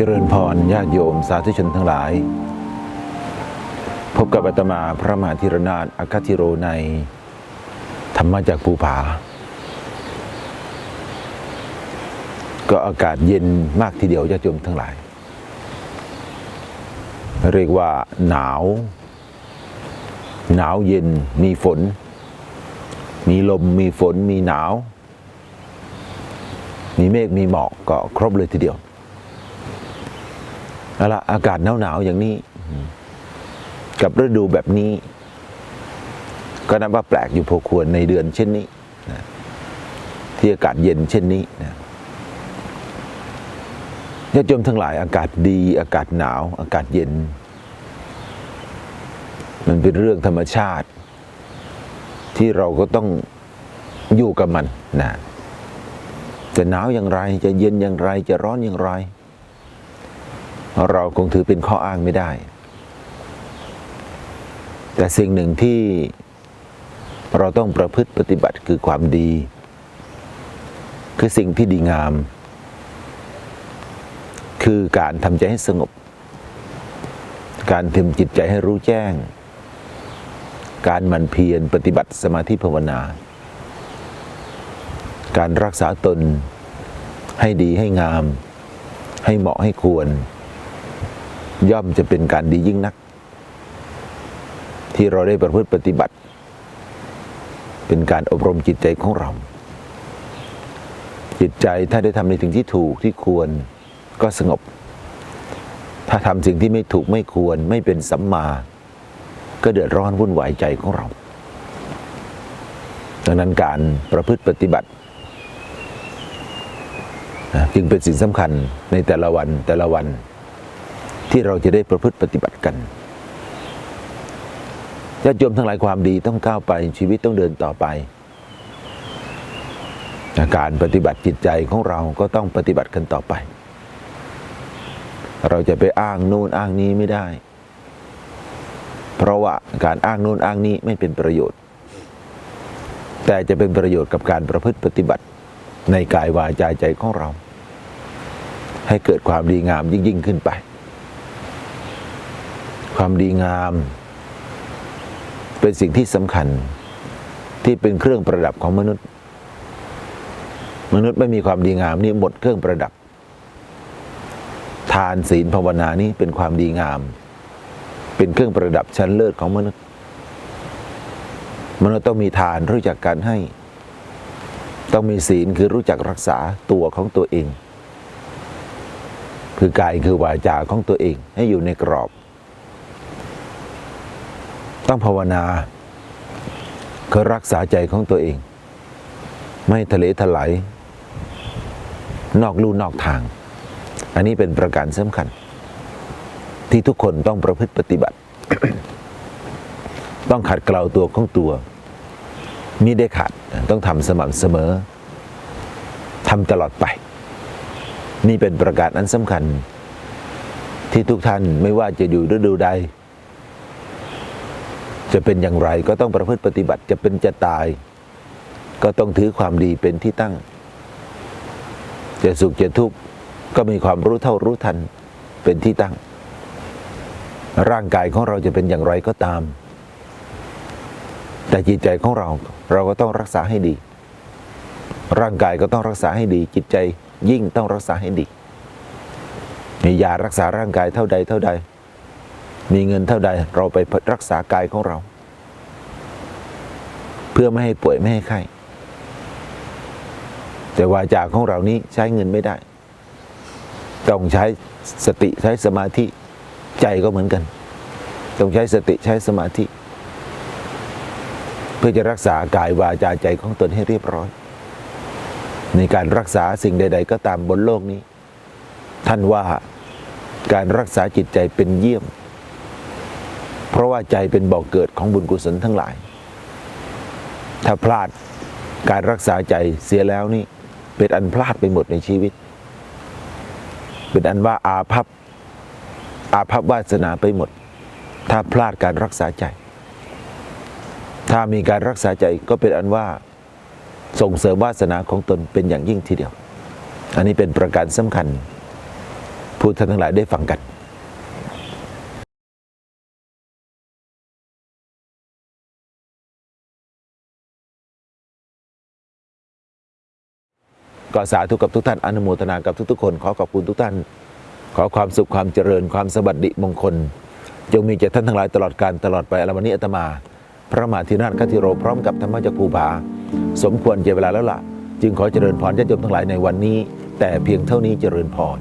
เจริญพรญาติโยมสาธุชนทั้งหลาย พบกับอาตมาพระมหาธีรนาถอาคาธิโรในธรรมจากภูผา ก็อากาศเย็นมากทีเดียวญาติโยมทั้งหลาย เรียกว่าหนาว หนาวเย็นมีฝน มีลมมีฝนมีหนาว มีเมฆมีหมอกก็ครบเลยทีเดียว เอาละอากาศหนาวๆอย่างนี้ กับฤดูแบบนี้ ก็นับว่าแปลกอยู่พอควรในเดือนเช่นนี้นะที่อากาศเย็นเช่นนี้นะญาติโยมทั้งหลายอากาศดี อากาศหนาว อากาศเย็น มันเป็นเรื่องธรรมชาติ ที่เราก็ต้องอยู่กับมันนะจะหนาวอย่างไร จะเย็นอย่างไร จะร้อนอย่างไร เราคงถือเป็นข้ออ้างไม่ได้ แต่สิ่งหนึ่งที่เราต้องประพฤติปฏิบัติคือความดี คือสิ่งที่ดีงาม คือการทำใจให้สงบ การทำจิตใจให้รู้แจ้ง การหมันเพียรปฏิบัติสมาธิภาวนา การรักษาตนให้ดีให้งาม ให้เหมาะให้ควร ย่อมจะเป็นการดียิ่งนัก ที่เราได้ประพฤติปฏิบัติ เป็นการอบรมจิตใจของเรา จิตใจถ้าได้ทำในสิ่งที่ถูกที่ควรก็สงบ ถ้าทำสิ่งที่ไม่ถูกไม่ควรไม่เป็นสัมมา ก็เดือดร้อนวุ่นวายใจของเรา ดังนั้นการประพฤติปฏิบัติจึงเป็นสิ่งสำคัญในแต่ละวันแต่ละวัน ที่เราจะได้ประพฤติปฏิบัติกันญาติโยมทั้งหลายความดีต้องก้าวไปชีวิตต้องเดินต่อไป การปฏิบัติจิตใจของเราก็ต้องปฏิบัติกันต่อไป เราจะไปอ้างนู่นอ้างนี้ไม่ได้ เพราะว่าการอ้างนู่นอ้างนี้ไม่เป็นประโยชน์ แต่จะเป็นประโยชน์กับการประพฤติปฏิบัติในกายวาจาใจของเรา ให้เกิดความดีงามยิ่งยิ่งขึ้นไป ความดีงาม เป็นสิ่งที่สำคัญที่เป็นเครื่องประดับของมนุษย์ มนุษย์ไม่มีความดีงามนี่หมดเครื่องประดับ ทานศีลภาวนานี้เป็นความดีงาม เป็นเครื่องประดับชั้นเลิศของมนุษย์ มนุษย์ต้องมีทานรู้จักการให้ ต้องมีศีลคือรู้จักรักษาตัวของตัวเอง คือกายคือวาจาของตัวเองให้อยู่ในกรอบ ต้องภาวนาคือรักษาใจของตัวเอง ไม่ทะเลถลายนอกลู่นอกทาง อันนี้เป็นประการสำคัญ ที่ทุกคนต้องประพฤติปฏิบัติ ต้องขัดเกลาตัวของตัวมิได้ขาดต้องทำสม่ำเสมอทำตลอดไป นี่เป็นประการอันสำคัญ ที่ทุกท่านไม่ว่าจะอยู่ฤดูใด จะเป็นอย่างไรก็ต้องประพฤติปฏิบัติจะเป็นจะตาย ก็ต้องถือความดีเป็นที่ตั้ง จะสุขจะทุกข์ก็มีความรู้เท่ารู้ทันเป็นที่ตั้ง ร่างกายของเราจะเป็นอย่างไรก็ตาม แต่จิตใจของเราเราก็ต้องรักษาให้ดี ร่างกายก็ต้องรักษาให้ดี จิตใจยิ่งต้องรักษาให้ดีมียารักษาร่างกายเท่าใดเท่าใด มีเงินเท่าใดเราไปรักษากายของเรา เพื่อไม่ให้ป่วยไม่ให้ไข้แต่วาจาของเรานี้ใช้เงินไม่ได้ ต้องใช้สติใช้สมาธิใจก็เหมือนกัน ต้องใช้สติใช้สมาธิ เพื่อจะรักษากายวาจาใจของตนให้เรียบร้อย ในการรักษาสิ่งใด ๆ ก็ตามบนโลกนี้ ท่านว่าการรักษาจิตใจเป็นเยี่ยม เพราะว่าใจเป็นบ่อกเกิดของบุญกุศลทั้งหลาย ถ้าพลาดการรักษาใจเสียแล้วนี่ เป็นอันพลาดไปหมดในชีวิต เป็นอันว่าอาภัพอาภัพวาสนาไปหมด ถ้าพลาดการรักษาใจ ถ้ามีการรักษาใจก็เป็นอันว่าส่งเสริมวาสนาของตนเป็นอย่างยิ่งทีเดียว อันนี้เป็นประการสำคัญผู้ท่านทั้งหลายได้ฟังกัน ก็สาธุกับทุกท่านอนุโมทนากับทุกๆ คน ขอขอบคุณทุกท่าน ขอความสุขความเจริญความสวัสดิมงคล จงมีแก่ท่านทั้งหลายตลอดการตลอดไปอรวันนี้อาตมา พระมหาธินาถคติโรพร้อมกับธรรมจักรภูบา สมควรเจเวลาแล้วล่ะ จึงขอเจริญพรญาติโยมทั้งหลายในวันนี้ แต่เพียงเท่านี้เจริญพร